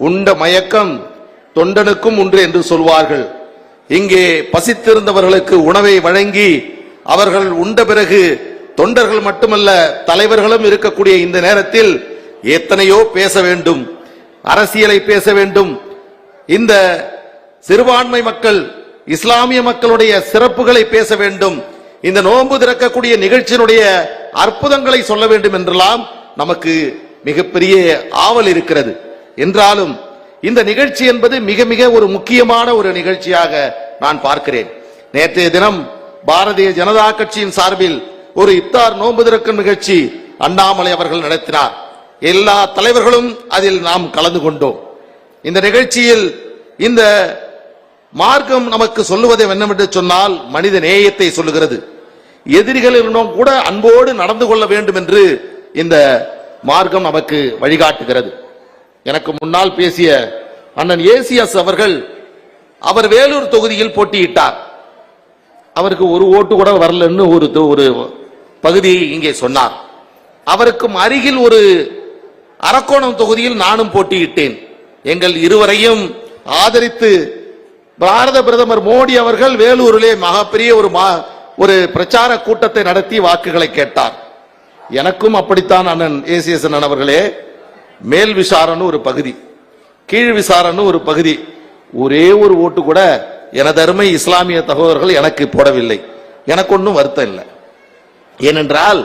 உண்ட மயக்கம் தொண்டனுக்கும் உண்டு என்று சொல்வார்கள். இங்கே பசித்திருந்தவர்களுக்கு உணவை வழங்கி அவர்கள் உண்ட பிறகு தொண்டர்கள் மட்டுமல்ல தலைவர்களும் இருக்கக்கூடிய இந்த நேரத்தில் எத்தனையோ பேச வேண்டும் அரசியலை பேச வேண்டும். இந்த சிறுபான்மை மக்கள் இஸ்லாமிய மக்களுடைய சிறப்புகளை பேச வேண்டும். இந்த நோன்பு திறக்கக்கூடிய நிகழ்ச்சியினுடைய அற்புதங்களை சொல்ல வேண்டும் என்றெல்லாம் நமக்கு மிகப்பெரிய ஆவல் இருக்கிறது. என்றாலும் இந்த நிகழ்ச்சி என்பது மிக மிக ஒரு முக்கியமான ஒரு நிகழ்ச்சியாக நான் பார்க்கிறேன். நேற்றைய தினம் பாரதிய ஜனதா கட்சியின் சார்பில் ஒரு இப்தார் நோன்பு திறக்கும் நிகழ்ச்சி அண்ணாமலை அவர்கள் நடத்தினார். எல்லா தலைவர்களும் அதில் நாம் கலந்து கொண்டோம். இந்த நிகழ்ச்சியில் இந்த மார்க்கம் நமக்கு சொல்லுவது என்னவென்று சொன்னால் மனித நேயத்தை சொல்லுகிறது. எதிரிகளிடம் கூட அன்போடு நடந்து கொள்ள வேண்டும் என்று இந்த மார்க்கம் நமக்கு வழிகாட்டுகிறது. எனக்கு முன்னால் பேசிய அண்ணன் ஏசிஎஸ் அவர்கள் அவர் வேலூர் தொகுதியில் போட்டியிட்டார். அவருக்கு ஒரு ஓட்டு கூட வரலன்னு ஒரு ஒரு பகுதியை இங்கே சொன்னார். அவருக்கும் அருகில் ஒரு அரக்கோணம் தொகுதியில் நானும் போட்டியிட்டேன். எங்கள் இருவரையும் ஆதரித்து பாரத பிரதமர் மோடி அவர்கள் வேலூரிலே மகப்பெரிய ஒரு ஒரு பிரச்சார கூட்டத்தை நடத்தி வாக்குகளை கேட்டார். எனக்கும் அப்படித்தான் அண்ணன் ஏசிஎஸ் அண்ணன் அவர்களே. மேல் விசாரன்னு ஒரு பகுதி கீழ் விசாரன்னு ஒரு பகுதி. ஒரே ஒரு ஓட்டு கூட எனது அருமை இஸ்லாமிய தகவல்கள் எனக்கு போடவில்லை. எனக்கு ஒன்றும் வருத்தம் இல்லை. ஏனென்றால்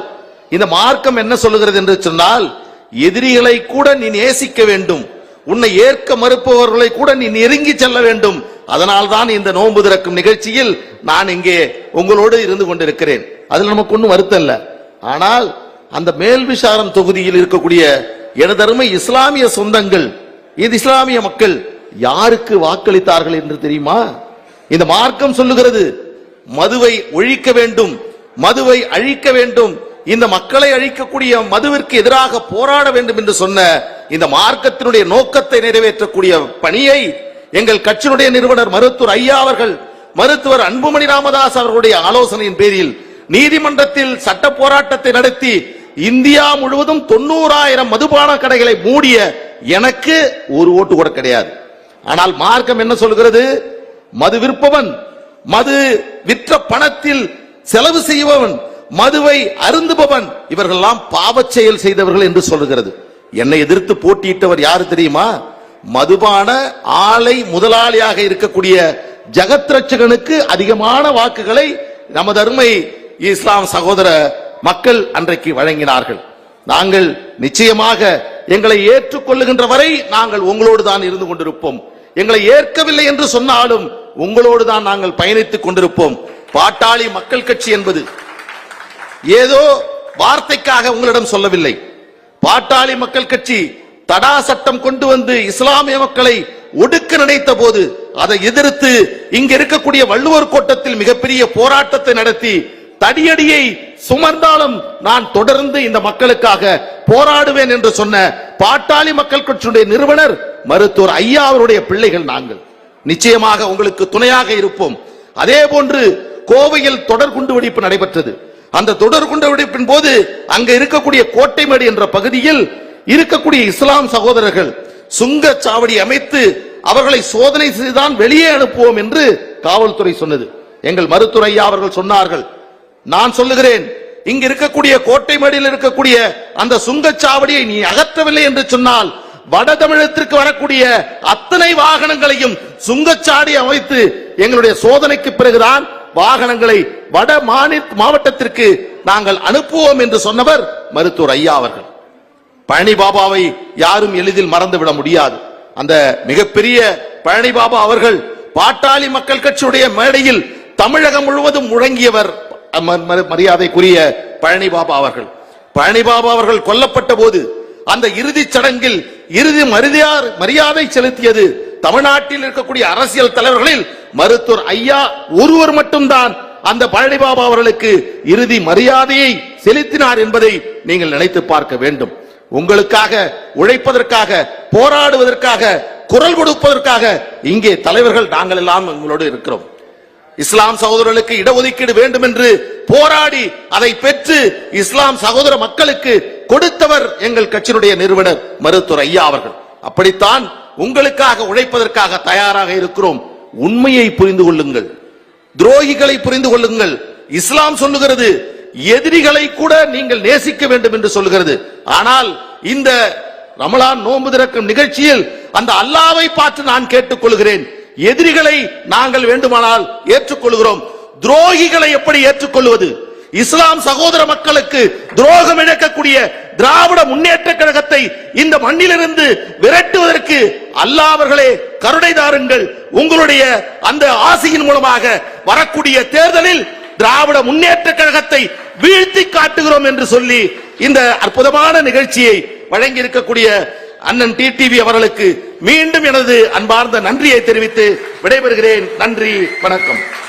இந்த மார்க்கம் என்ன சொல்லுகிறது என்று சொன்னால் எதிரிகளை கூட நீ நேசிக்க வேண்டும். உன்னை ஏற்க மறுப்பவர்களை கூட நீ நெருங்கி செல்ல வேண்டும். அதனால்தான் இந்த நோன்பு திறக்கும் நிகழ்ச்சியில் நான் இங்கே உங்களோடு இருந்து கொண்டிருக்கிறேன். அதில் நமக்கு ஒன்றும் வருத்தம் இல்லை. ஆனால் அந்த மேல் விசாரம் தொகுதியில் இருக்கக்கூடிய எனதருமை இஸ்லாமிய சொந்தங்கள் இது இஸ்லாமிய மக்கள் யாருக்கு வாக்களித்தார்கள் என்று தெரியுமா? இந்த மார்க்கம் சொல்லுகிறது மதுவை ஒழிக்க வேண்டும் மதுவை அழிக்க வேண்டும் இந்த மக்களை அழிக்கக்கூடிய மதுவிற்கு எதிராக போராட வேண்டும் என்று சொன்ன இந்த மார்க்கத்தினுடைய நோக்கத்தை நிறைவேற்றக்கூடிய பணியை எங்கள் கட்சியினுடைய நிறுவனர் மருத்துவர் ஐயா அவர்கள் மருத்துவர் அன்புமணி ராமதாஸ் அவர்களுடைய ஆலோசனையின் பேரில் நீதிமன்றத்தில் சட்ட போராட்டத்தை நடத்தி இந்தியா முழுவதும் தொண்ணூறாயிரம் மதுபான கடைகளை மூடிய எனக்கு ஒரு ஓட்டு கூட கிடையாது. ஆனால் மார்க்கம் என்ன சொல்கிறது? மது விற்பவன் மது விற்ற பணத்தில் செலவு செய்பவன் மதுவை அருந்துபவன் இவர்கள்லாம் பாவச் செயல் செய்தவர்கள் என்று சொல்லுகிறது என்னை எதிர்த்து போட்டியிட்டவர் யாரு தெரியுமா? மதுபான ஆலை முதலாளியாக இருக்கக்கூடிய ஜகத் ரட்சகனுக்கு அதிகமான வாக்குகளை நமது அருமை இஸ்லாம் சகோதர மக்கள் அன்றைக்கு வழங்கினார்கள். நாங்கள் நிச்சயமாக எங்களை ஏற்றுக்கொள்ளுகின்ற வரை நாங்கள் உங்களோடு தான் இருந்து கொண்டிருப்போம். எங்களை ஏற்கவில்லை என்று சொன்னாலும் உங்களோடு தான் நாங்கள் பயணித்துக் கொண்டிருப்போம். பாட்டாளி மக்கள் கட்சி என்பது ஏதோ வார்த்தைக்காக உங்களிடம் சொல்லவில்லை. பாட்டாளி மக்கள் கட்சி தடா சட்டம் கொண்டு வந்து இஸ்லாமிய மக்களை ஒடுக்க நினைத்த போது அதை எதிர்த்து இங்க இருக்கக்கூடிய வள்ளுவர் கோட்டத்தில் மிகப்பெரிய போராட்டத்தை நடத்தி தடியடியை சுமர்ந்தாலும் நான் தொடர்ந்து இந்த மக்களுக்காக போராடுவேன் என்று சொன்ன பாட்டாளி மக்கள் கட்சியுடைய நிறுவனர் மருத்துவர் ஐயா அவருடைய பிள்ளைகள் நாங்கள். நிச்சயமாக உங்களுக்கு துணையாக இருப்போம். அதே போன்று கோவையில் தொடர் குண்டு வெடிப்பு நடைபெற்றது. அந்த தொடர் குண்டு வெடிப்பின் போது அங்க இருக்கக்கூடிய கோட்டைமேடு என்ற பகுதியில் இருக்கக்கூடிய இஸ்லாம் சகோதரர்கள் சுங்க சாவடி அமைத்து அவர்களை சோதனை செய்துதான் வெளியே அனுப்புவோம் என்று காவல்துறை சொன்னது. எங்கள் மருத்துவர் ஐயா அவர்கள் சொன்னார்கள். நான் சொல்லுகிறேன் இங்க இருக்கக்கூடிய கோட்டைமேடியில் இருக்கக்கூடிய அந்த சுங்கச்சாவடியை நீ அகற்றவில்லை என்று சொன்னால் வட தமிழகத்திற்கு வரக்கூடிய அத்தனை வாகனங்களையும் சுங்கச்சாடி அமைத்து எங்களுடைய சோதனைக்கு பிறகுதான் வாகனங்களை வட மாநில மாவட்டத்திற்கு நாங்கள் அனுப்புவோம் என்று சொன்னவர் மருத்துவர் ஐயா அவர்கள். பழனி பாபாவை யாரும் எளிதில் மறந்துவிட முடியாது. அந்த மிகப்பெரிய பழனி பாபா அவர்கள் பாட்டாளி மக்கள் கட்சியுடைய மேடையில் தமிழகம் முழுவதும் முழங்கியவர் மரியாதைக்குரிய பழனி பாபா அவர்கள். பழனி பாபா அவர்கள் கொல்லப்பட்ட போது அந்த இறுதிச் சடங்கில் இறுதி மரியாதை மரியாதை செலுத்தியது தமிழ்நாட்டில் இருக்கக்கூடிய அரசியல் தலைவர்களில் மருத்துவர் ஐயா ஒருவர் மட்டும்தான் அந்த பழனி பாபா அவர்களுக்கு இறுதி மரியாதையை செலுத்தினார் என்பதை நீங்கள் நினைத்து பார்க்க வேண்டும். உங்களுக்காக உழைப்பதற்காக போராடுவதற்காக குரல் கொடுப்பதற்காக இங்கே தலைவர்கள் நாங்கள் எல்லாம் உங்களோடு இருக்கிறோம். இஸ்லாம் சகோதரர்களுக்கு இடஒதுக்கீடு வேண்டும் என்று போராடி அதை பெற்று இஸ்லாம் சகோதர மக்களுக்கு கொடுத்தவர் எங்கள் கட்சியினுடைய நிறுவனர் மருத்துவர் ஐயா அவர்கள். அப்படித்தான் உங்களுக்காக உழைப்பதற்காக தயாராக இருக்கிறோம். உண்மையை புரிந்து கொள்ளுங்கள். துரோகிகளை புரிந்து கொள்ளுங்கள். இஸ்லாம் சொல்லுகிறது எதிரிகளை கூட நீங்கள் நேசிக்க வேண்டும் என்று சொல்லுகிறது. ஆனால் இந்த ரமலான் நோன்பு திறக்கும் நிகழ்ச்சியில் அந்த அல்லாவை பார்த்து நான் கேட்டுக்கொள்கிறேன். எதிரிகளை நாங்கள் வேண்டுமானால் ஏற்றுக்கொள்கிறோம். துரோகிகளை எப்படி ஏற்றுக்கொள்வது? இஸ்லாம் சகோதர மக்களுக்கு துரோகம் இழக்கக்கூடிய திராவிட முன்னேற்ற கழகத்தை இந்த மண்ணிலிருந்து விரட்டுவதற்கு அல்லாவர்களே அவர்களே கருணை தாருங்கள். உங்களுடைய அந்த ஆசையின் மூலமாக வரக்கூடிய தேர்தலில் திராவிட முன்னேற்ற கழகத்தை வீழ்த்தி காட்டுகிறோம் என்று சொல்லி இந்த அற்புதமான நிகழ்ச்சியை வழங்கி இருக்கக்கூடிய அண்ணன் டிடிவி அவர்களுக்கு மீண்டும் எனது அன்பார்ந்த நன்றியை தெரிவித்து விடைபெறுகிறேன். நன்றி வணக்கம்.